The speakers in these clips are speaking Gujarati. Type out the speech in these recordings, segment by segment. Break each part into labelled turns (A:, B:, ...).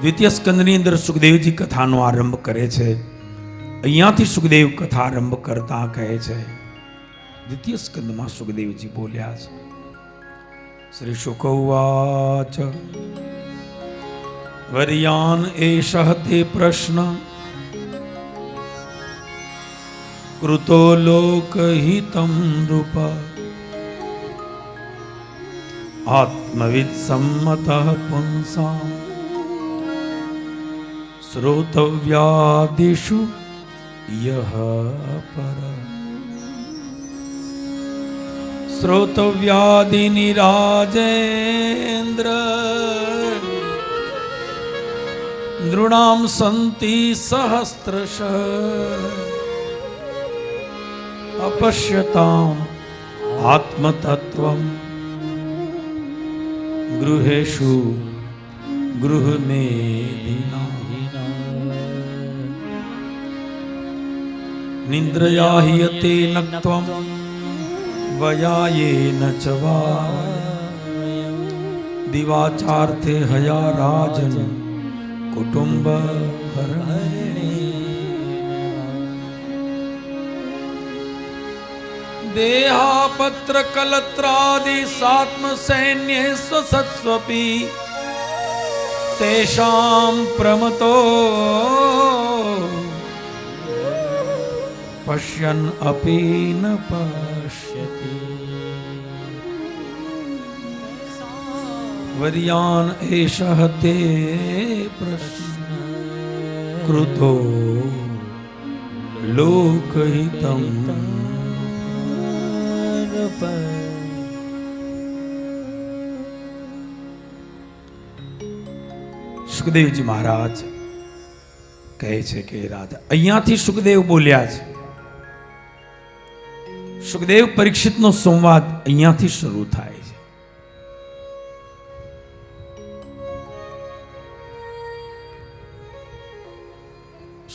A: દ્વિતીય સ્કંદની અંદર સુખદેવજી કથાનો આરંભ કરે છે. અહીંયાથી સુખદેવ કથા આરંભ કરતા કહે છે. દ્વિતીય સ્કંદમાં સુખદેવજી બોલ્યા છે. શ્રી શુકવાચ, વર્યાન એષ તે પ્રશ્ન, કૃતો લોકહિતમ નૃપ આત્મવિદ સંમત પુંસા શ્રોતવ્યાદિષુ યહ પર શ્રોતવ્યાદિનિરાજેન્દ્ર નૃણામ સંતિ સહસ્રશ અપશ્યતામ આત્મતત્વમ ગૃહેશુ ગૃહમેદિના નિંદ્રયા હિયતે નક્ત્વમ વયાયેન ચ દિવાચાર્થે હયા રાજન કુટુંબ હરણે દેહાપત્ર કલત્રાદિ સાત્મ સૈન્ય સ્વસત્સ્વપી તેષામ પ્રમતો પશ્યન અપી ન પશ્યતિ વર્યાન એષ તે પ્રશ્ન કૃતો લોકહિતમ સુખદેવજી મહારાજ કહે છે કે રાધા અહીંયાથી સુખદેવ બોલ્યા છે સુખદેવ પરીક્ષિતનો સંવાદ અહીંયાથી શરૂ થાય છે.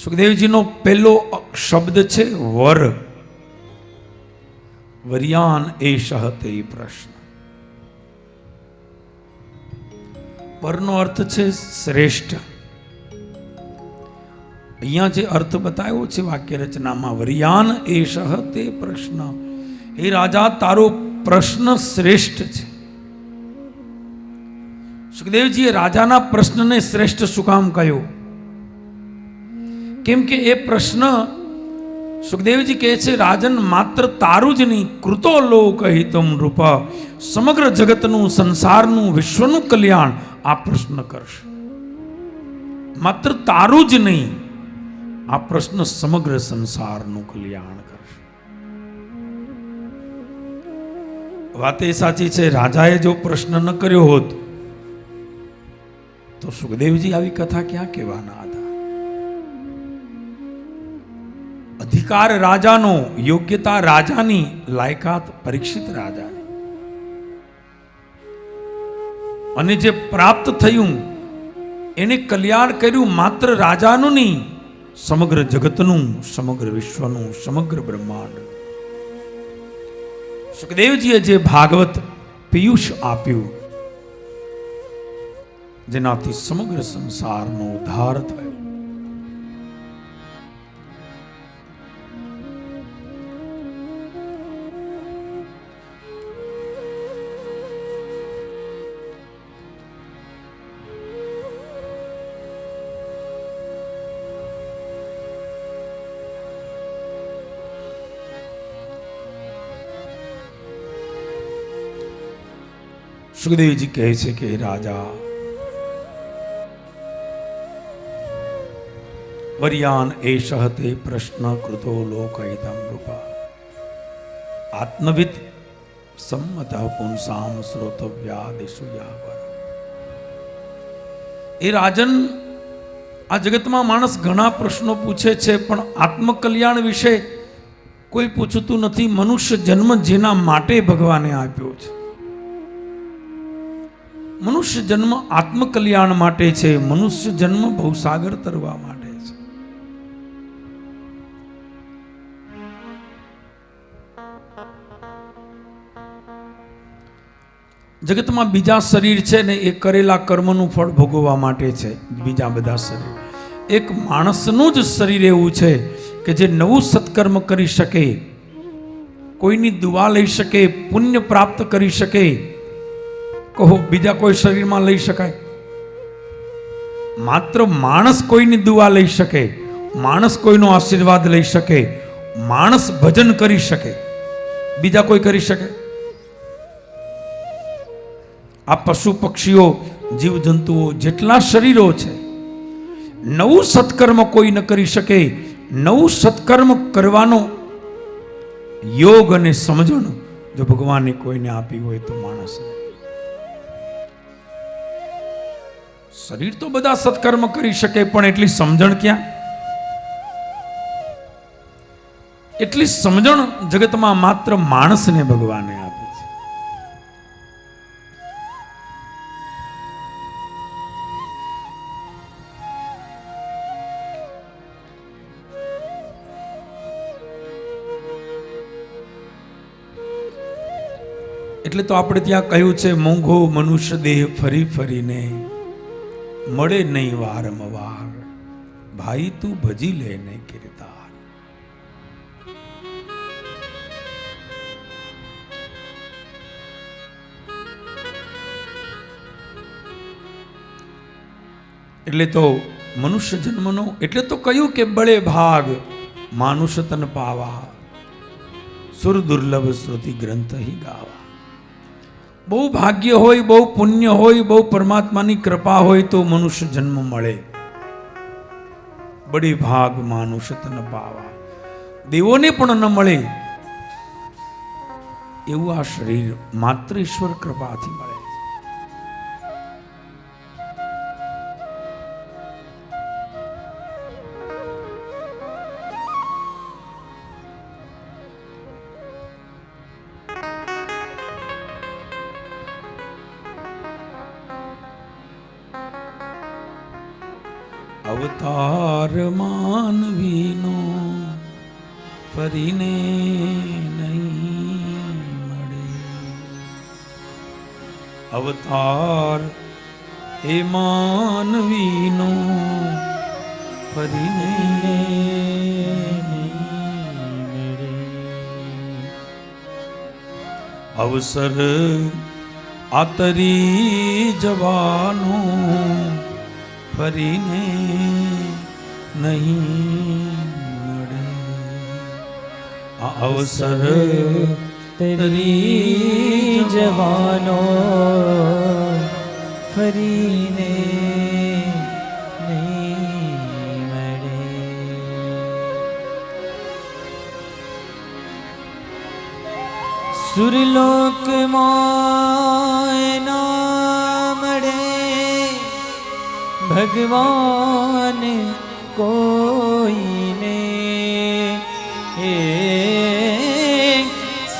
A: સુખદેવજીનો પહેલો શબ્દ છે, વર વરિયાન એ તે પ્રશ્ન. પરનો અર્થ છે શ્રેષ્ઠ. અહીંયા જે અર્થ બતાવ્યો છે વાક્ય રચનામાં વરિયાન એ તે પ્રશ્ન. એ રાજા તારો પ્રશ્ન શ્રેષ્ઠ છે. સુખદેવજીએ રાજાના પ્રશ્નને શ્રેષ્ઠ શું કામ કહ્યો? કેમ કે એ પ્રશ્ન સુખદેવજી કહે છે, રાજન માત્ર તારું જ નહીં, કૃતો લોક હિતમ રૂપ. સમગ્ર જગતનું, સંસારનું, વિશ્વનું કલ્યાણ આ પ્રશ્ન કરશે. માત્ર તારું જ નહીં આ પ્રશ્ન સમગ્ર સંસારનું કલ્યાણ કરશે. વાત એ સાચી છે, રાજાએ જો પ્રશ્ન ન કર્યો હોત, તો સુખદેવજી આવી કથા ક્યાં કહેવાના હતા? અધિકાર રાજાનો, યોગ્યતા રાજાની, લાયકાત પરીક્ષિત રાજાની. અને જે પ્રાપ્ત થયું, એને કલ્યાણ કર્યું માત્ર રાજાનું નહીં સમગ્ર જગતનું, સમગ્ર વિશ્વનું, સમગ્ર બ્રહ્માંડ. સુખદેવજીએ જે ભાગવત પિયુષ આપ્યું, જેનાથી સમગ્ર સંસારનો ઉદ્ધાર થયો. સુખદેવજી કહે છે કે રાજા, વર્યાન એષ તે પ્રશ્ન કૃતો લોકહિતમ રૂપા. આત્મવિદ સંમત પુંસામ શ્રોતવ્યાદિશુ યાવર. એ રાજન આ જગતમાં માણસ ઘણા પ્રશ્નો પૂછે છે, પણ આત્મકલ્યાણ વિશે કોઈ પૂછતું નથી. મનુષ્ય જન્મ જેના માટે ભગવાને આપ્યો છે. મનુષ્ય જન્મ આત્મકલ્યાણ માટે છે. મનુષ્ય જન્મ ભવસાગર તરવા માટે છે. જગતમાં બીજા શરીર છે ને એ કરેલા કર્મનું ફળ ભોગવવા માટે છે. બીજા બધા શરીર. એક માણસનું જ શરીર એવું છે કે જે નવું સત્કર્મ કરી શકે, કોઈની દુવા લઈ શકે, પુણ્ય પ્રાપ્ત કરી શકે કહો, બીજા કોઈ શરીરમાં લઈ શકાય? માત્ર માણસ કોઈની દુઆ લઈ શકે, માણસ કોઈનો આશીર્વાદ લઈ શકે, માણસ ભજન કરી શકે. બીજા કોઈ કરી શકે? આ પશુ પક્ષીઓ, જીવજંતુઓ જેટલા શરીરો છે, નવું સત્કર્મ કોઈ ન કરી શકે, નવું સત્કર્મ કરવાનો યોગ અને સમજણ જો ભગવાને કોઈને આપી હોય તો માણસ. શરીર તો બધા સત્કર્મ કરી શકે, પણ એટલી સમજણ ક્યાં? એટલી સમજણ જગતમાં માત્ર માણસને ભગવાને આપે છે. એટલે તો આપણે ત્યાં કહ્યું છે, મોંઘો મનુષ્ય દેહ ફરી ફરીને. મળે નહીં વારંવાર ભાઈ તું ભજી લે ને કીર્તાર એટલે તો મનુષ્ય જન્મનો એટલે તો કહ્યું કે બળે ભાગ માનુષ તન પાવા, સુર દુર્લભ શ્રુતિ ગ્રંથ હિ ગાવા. બહુ ભાગ્ય હોય, બહુ પુણ્ય હોય, બહુ પરમાત્માની કૃપા હોય તો મનુષ્ય જન્મ મળે. બડી ભાગ માનુષ તન પાવા. દેવોને પણ ન મળે. એવું આ શરીર માત્ર ઈશ્વર કૃપાથી મળે. છે માનવીનો ફરીને નહીં મળે. અવતાર એ માનવીનો ફરીને અવસર આતરી જવાનો ફરીને નહીં મળે. અવસર
B: તરી જવાનો ફરીને સુરલોક મળે. ભગવાન કોઈને. એ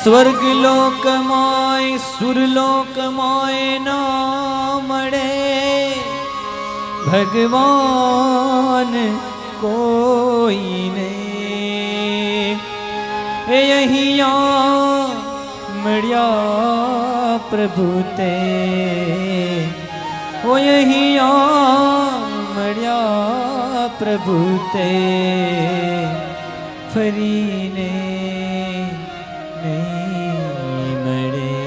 B: સ્વર્ગલોકમાય સુરલોકમાય ન મળે. ભગવાન કોઈને. એ અહીંયા મળ્યા પ્રભુ તે. અહીંયા પ્રભુ તે ફરીને નહીં મળે.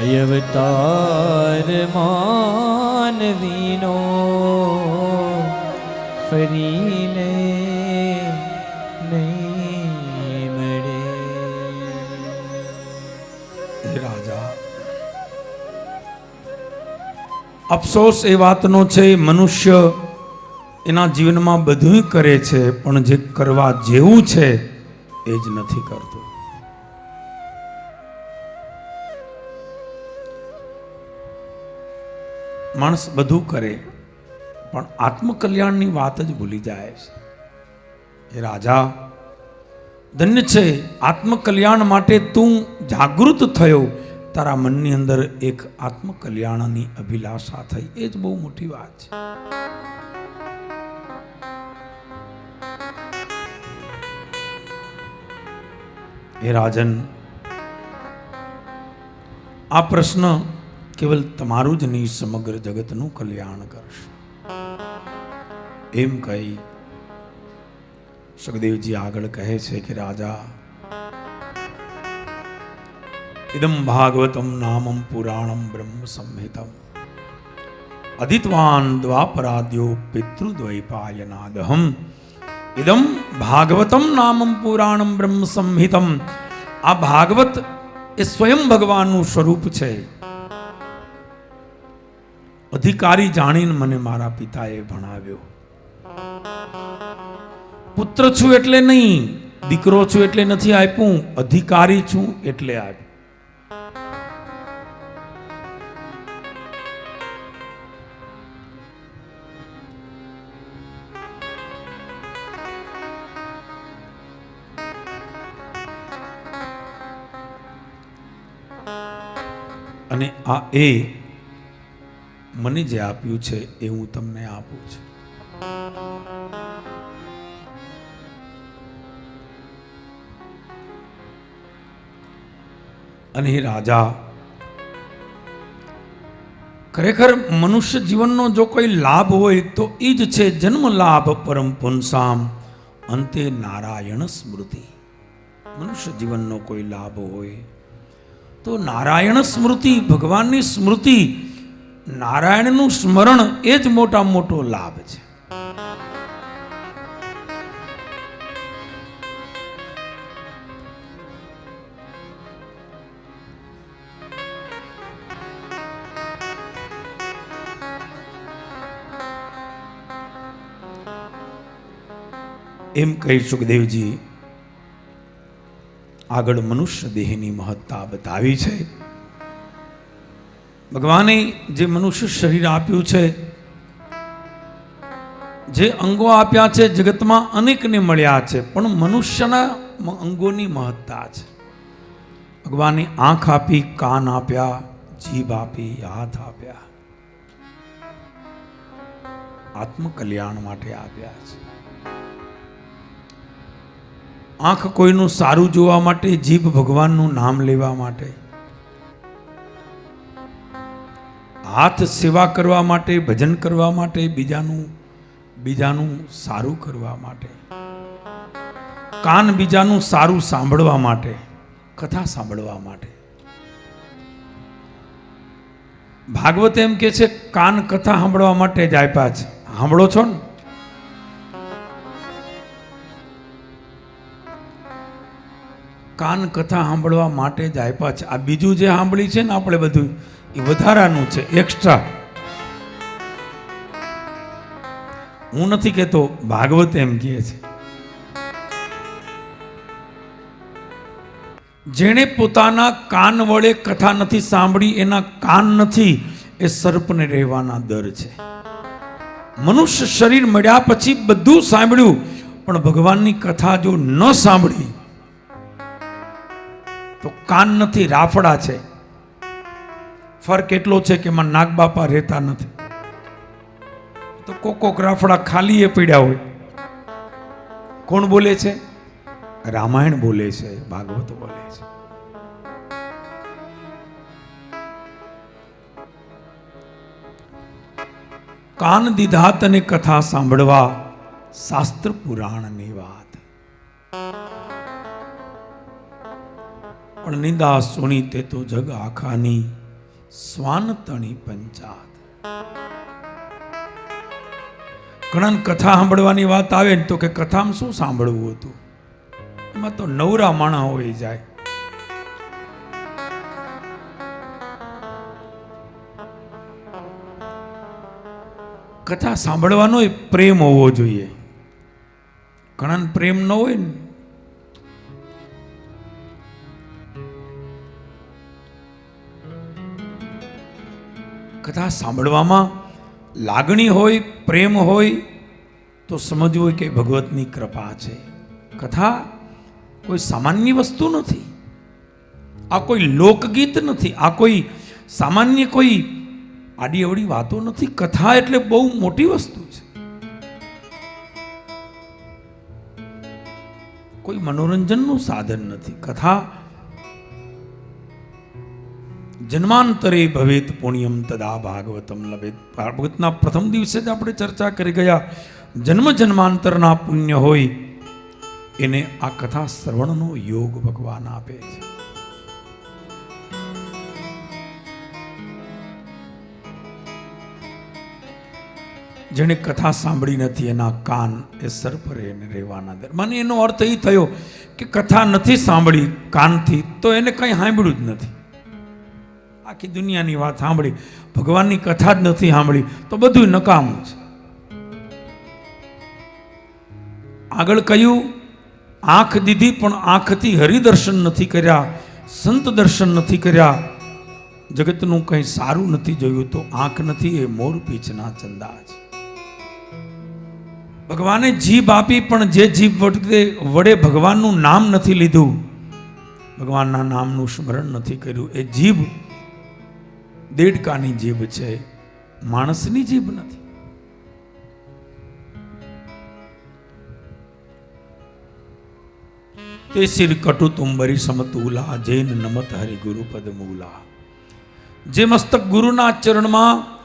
B: અયવતાર માનવીનો ફરીને નહીં મળે.
A: રાજા, અફસોસ એ વાતનો છે, મનુષ્ય એના જીવનમાં બધું કરે છે, પણ જે કરવા જેવું છે, એ જ નથી કરતું. માણસ બધું કરે, પણ આત્મકલ્યાણની વાત જ ભૂલી જાય છે. એ રાજા, ધન્ય છે, આત્મકલ્યાણ માટે તું જાગૃત થયો. તારા મનની અંદર એક આત્મકલ્યાણની અભિલાષા થઈ. એ જ બહુ મોટી વાત છે. હે રાજન, આ પ્રશ્ન કેવલ તમારું જ નહીં, સમગ્ર જગતનું કલ્યાણ કરશે. એમ કહી સુખદેવજી આગળ કહે છે કે, રાજા, ઇદમ ભાગવતમ નામમ પુરાણમ બ્રહ્મ સંહિતમ. અધિતવાન દ્વાપરાદ્યો પિતૃદ્વૈપાયનાદહમ. ઇદમ ભાગવતમ નામમ પુરાણમ બ્રહ્મ સંહિતમ આ ભાગવત એ સ્વયં ભગવાનનું સ્વરૂપ છે અધિકારી જાણીને મને મારા પિતાએ ભણાવ્યો પુત્ર છું એટલે નહીં દીકરો છું એટલે નથી આપ્યું અધિકારી છું એટલે આપ્યું અને આ એ મને જે આપ્યું છે એ હું તમને આપું છું. અને રાજા, ખરેખર મનુષ્ય જીવનનો જો કોઈ લાભ હોય તો એ જ છે જન્મ લાભ પરમ પુનસામ, અંતે નારાયણ સ્મૃતિ. મનુષ્ય જીવનનો કોઈ લાભ હોય તો નારાયણ સ્મૃતિ, ભગવાનની સ્મૃતિ, નારાયણનું સ્મરણ એ જ મોટા મોટો લાભ છે. એમ કહી સુખદેવજી આગળ મનુષ્ય દેહની મહત્તા બતાવી છે. ભગવાને જે મનુષ્ય શરીર આપ્યું છે, જે અંગો આપ્યા છે, જગતમાં અનેકને મળ્યા છે, પણ મનુષ્યના અંગોની મહત્તા છે. ભગવાને આંખ આપી, કાન આપ્યા, જીભ આપી, હાથ આપ્યા. આત્મકલ્યાણ માટે આપ્યા છે. આંખ કોઈનું સારું જોવા માટે, જીભ ભગવાનનું નામ લેવા માટે. હાથ સેવા કરવા માટે, ભજન કરવા માટે, બીજાનું બીજાનું સારું કરવા માટે. કાન બીજાનું સારું સાંભળવા માટે, કથા સાંભળવા માટે. ભાગવત એમ કે છે, કાન કથા સાંભળવા માટે જ આપ્યા છે. સાંભળો છો ને? કાન કથા સાંભળવા માટે જ આપ્યા છે. આ બીજું જે સાંભળી છે ને આપણે બધું, એ વધારાનું છે એક્સ્ટ્રા હું નથી કહેતો, ભાગવત એમ કહે છે. જેણે પોતાના કાન વડે કથા નથી સાંભળી, એના કાન નથી, એ સર્પને રહેવાના દર છે. મનુષ્ય શરીર મળ્યા પછી બધું સાંભળ્યું, પણ ભગવાનની કથા જો ન સાંભળી તો કાન નથી રાફડા છે. ફરક એટલો છે કે એમાં નાગબાપા રહેતા નથી. તો કોક કોક રાફડા ખાલી એ પીડ્યા હોય. કોણ બોલે છે? રામાયણ બોલે છે, ભાગવત બોલે છે. કાન દીધા તને કથા સાંભળવા શાસ્ત્ર પુરાણની વાત. પણ નિંદા સુણી તે તો જગ આખાની સ્વાન તણી પંચાત. ઘણા કથા સાંભળવાની વાત આવે ને તો કે કથામાં શું સાંભળવું હતું? એમાં તો નવરા માણા હોય જાય. કથા સાંભળવાનો પ્રેમ હોવો જોઈએ. ઘણા પ્રેમ ન હોય ને કથા સાંભળવામાં લાગણી હોય, પ્રેમ હોય, તો સમજવું કે ભગવતની કૃપા છે. કથા કોઈ સામાન્ય વસ્તુ નથી. આ કોઈ લોકગીત નથી. આ કોઈ સામાન્ય કોઈ આડી અવડી વાતો નથી. કથા એટલે બહુ મોટી વસ્તુ છે. કોઈ મનોરંજનનું સાધન નથી. કથા જન્માંતરે ભવેત પુણ્યમ તદા ભાગવતમ લભેત. ભાગવતના પ્રથમ દિવસે જ આપણે ચર્ચા કરી ગયા. જન્મ જન્માંતરના પુણ્ય હોય, એને આ કથા શ્રવણનો યોગ ભગવાન આપે છે. જેણે કથા સાંભળી નથી, એના કાન એ સર્પરે રહેવાના દર મને એનો અર્થ એ થયો કે કથા નથી સાંભળી કાનથી, તો એને કંઈ સાંભળ્યું જ નથી. આખી દુનિયાની વાત સાંભળી. ભગવાનની કથા જ નથી સાંભળી. તો બધું નકામું છે. આગળ કહ્યું, આંખ દીધી પણ આંખથી હરિદર્શન નથી કર્યા, સંત દર્શન નથી કર્યા. જગતનું કંઈ સારું નથી જોયું તો આંખ નથી, એ મોર પીછના ચંદા છે. ભગવાને જીભ આપી, પણ જે જીભ વડે વડે ભગવાનનું નામ નથી લીધું, ભગવાનના નામનું સ્મરણ નથી કર્યું. એ જીભ દેડકાની જીભ છે, માણસની જીભ નથી. તે શિર કટુ તુંબરી સમતુલા, જૈન નમત હરિ ગુરુ પદ મૂલા. જે મસ્તક ગુરુના ચરણમાં,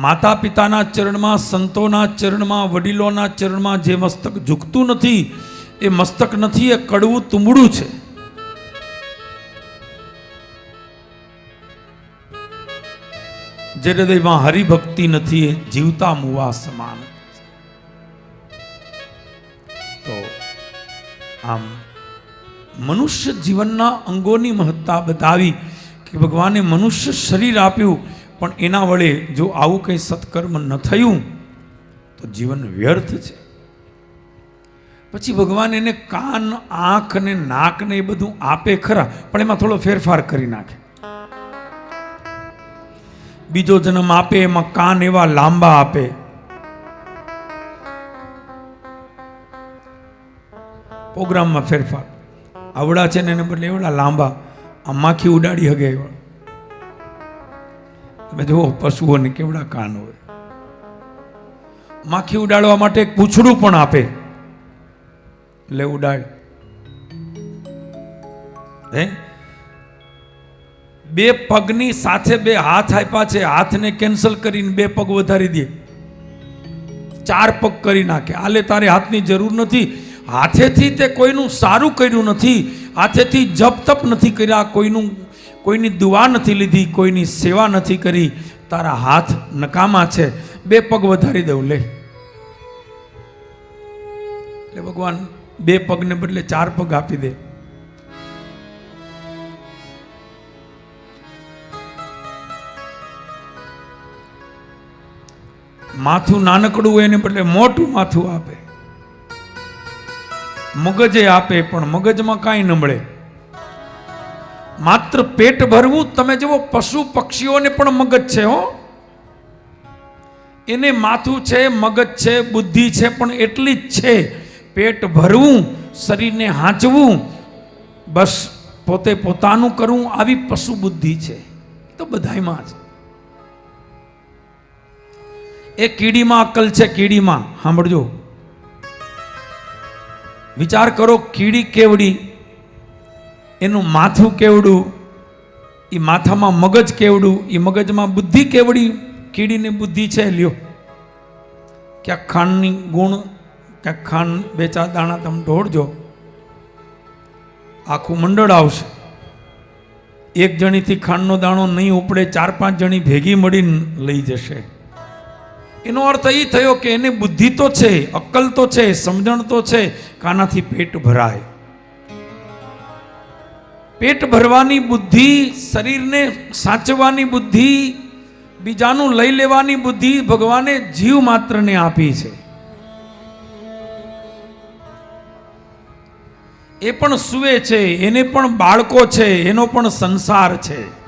A: માતા પિતાના ચરણમાં, સંતોના ચરણમાં, વડીલોના ચરણમાં જે મસ્તક ઝૂકતું નથી, એ મસ્તક નથી, એ કડવું તુંબડું છે. જે હૃદયમાં હરિભક્તિ નથી, એ જીવતા મુવા સમાન તો આમ મનુષ્ય જીવનના અંગોની મહત્તા બતાવી કે ભગવાને મનુષ્ય શરીર આપ્યું, પણ એના વડે જો આવું કંઈ સત્કર્મ ન થયું, તો જીવન વ્યર્થ છે. પછી ભગવાન એને કાન, આંખ ને નાક ને એ બધું આપે ખરા, પણ એમાં થોડો ફેરફાર કરી નાખે. બીજો જન્મ આપે, એમાં કાન એવા લાંબા આપે. પ્રોગ્રામમાં ફેરફાર. આવડા છે ને એને બદલે એવડા લાંબા. આ માખી ઉડાડી હગે એવા. તમે જુઓ, પશુઓને કેવડા કાન હોય. માખી ઉડાડવા માટે એક પૂછડું પણ આપે. એટલે ઉડાડ. હે? બે પગની સાથે બે હાથ આપ્યા છે. હાથને કેન્સલ કરીને બે પગ વધારી દે. ચાર પગ કરી નાખે. આલે તારે હાથની જરૂર નથી. હાથેથી તે કોઈનું સારું કર્યું નથી. હાથેથી જપ તપ નથી કર્યા. કોઈનું, કોઈની દુઆ નથી લીધી. કોઈની સેવા નથી કરી. તારા હાથ નકામા છે. બે પગ વધારી દઉં. લે. એટલે ભગવાન, બે પગને બદલે ચાર પગ આપી દે. માથું નાનકડું હોય એને બદલે મોટું માથું આપે. મગજે આપે પણ મગજમાં કાંઈ ન મળે. માત્ર પેટ ભરવું, તમે જુઓ, પશુ પક્ષીઓને પણ મગજ છે હો. એને માથું છે, મગજ છે, બુદ્ધિ છે, પણ એટલી જ છે. પેટ ભરવું, શરીરને હાંચવું, બસ પોતે પોતાનું કરવું, આવી પશુ બુદ્ધિ છે. તો બધાયમાં છે એ કીડીમાં અક્કલ છે, કીડીમાં. સાંભળજો. વિચાર કરો, કીડી કેવડી, એનું માથું કેવડું એ માથામાં મગજ કેવડું એ મગજમાં બુદ્ધિ કેવડી, કીડીની બુદ્ધિ છે, લ્યો. ક્યાંક ખાંડની ગુણ, ક્યાંક ખાંડ બે ચાર દાણા તમે ઢોળજો. આખું મંડળ આવશે. એક જણીથી ખાંડનો દાણો નહીં ઉપડે, ચાર પાંચ જણી ભેગી મળીને લઈ જશે. એનો અર્થ એ થયો કે એને બુદ્ધિ તો છે, અક્કલ તો છે, સમજણ તો છે, કાનાથી પેટ ભરાય. પેટ ભરવાની બુદ્ધિ, શરીરને સાચવવાની બુદ્ધિ, બીજાનું લઈ લેવાની બુદ્ધિ ભગવાને જીવ માત્રને આપી છે. એ પણ સુવે છે, એને પણ બાળકો છે, એનો પણ સંસાર છે.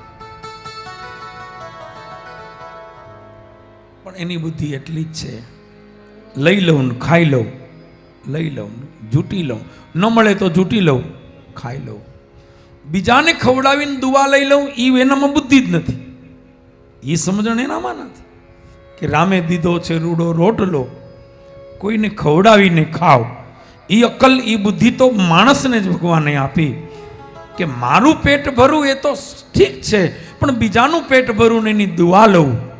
A: એની બુદ્ધિ એટલી જ છે. લઈ લઉં ખાઈ લઉં. લઈ લઉં જૂટી લઉં. ન મળે તો જૂટી લઉં, ખાઈ લઉં. બીજાને ખવડાવીને દુવા લઈ લઉં એ એનામાં બુદ્ધિ જ નથી. એ સમજણ એનામાં નથી. કે રામે દીધો છે રૂડો રોટલો, કોઈને ખવડાવીને ખાવ. એ અક્કલ એ બુદ્ધિ તો માણસને જ ભગવાને આપી. કે મારું પેટ ભરવું એ તો ઠીક છે, પણ બીજાનું પેટ ભરવું ને એની દુઆ લઉં.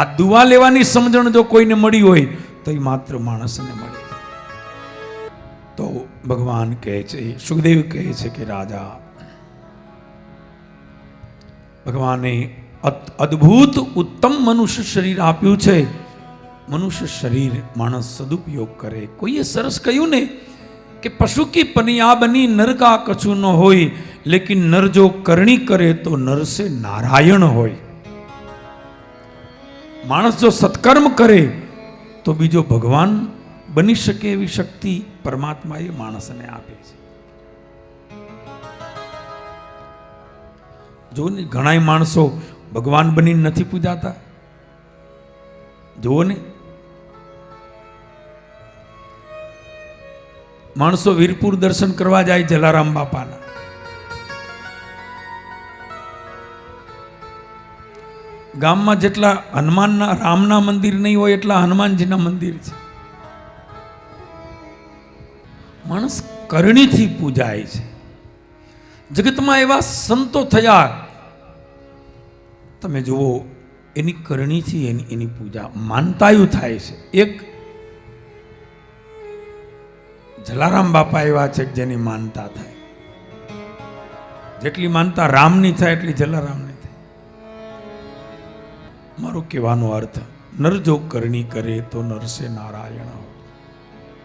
A: આ દુવા લેવાની સમજણ જો કોઈને મળી હોય, તો એ માત્ર માણસને મળી તો ભગવાન કહે છે, સુખદેવ કહે છે કે, રાજા, ભગવાને અદ્ભુત ઉત્તમ મનુષ્ય શરીર આપ્યું છે. મનુષ્ય શરીર માણસ સદુપયોગ કરે. કોઈએ સરસ કહ્યું ને કે પશુ કી પનિયા બની નર કા કછું ન હોય, લેકિન નર જો કરણી કરે તો નરસે નારાયણ હોય. માણસ જો સત્કર્મ કરે, તો બીજો ભગવાન બની શકે એવી શક્તિ પરમાત્માએ માણસને આપે છે. જો ને, ઘણાય માણસો ભગવાન બનીને નથી પૂજાતા. જુઓ ને, માણસો વીરપુર દર્શન કરવા જાય જલારામ બાપાના. ગામમાં જેટલા હનુમાનના, રામના મંદિર નહીં હોય, એટલા હનુમાનજીના મંદિર છે. માણસ કરણીથી પૂજાય છે. જગતમાં એવા સંતો થયા. તમે જુઓ, એની કરણીથી એની એની પૂજા માનતાયું થાય છે. એક જલારામ બાપા એવા છે જેની માનતા થાય. જેટલી માનતા રામની થાય, એટલી જલારામની મારો કહેવાનો અર્થ નર જો કરણી કરે તો નરસે નારાયણ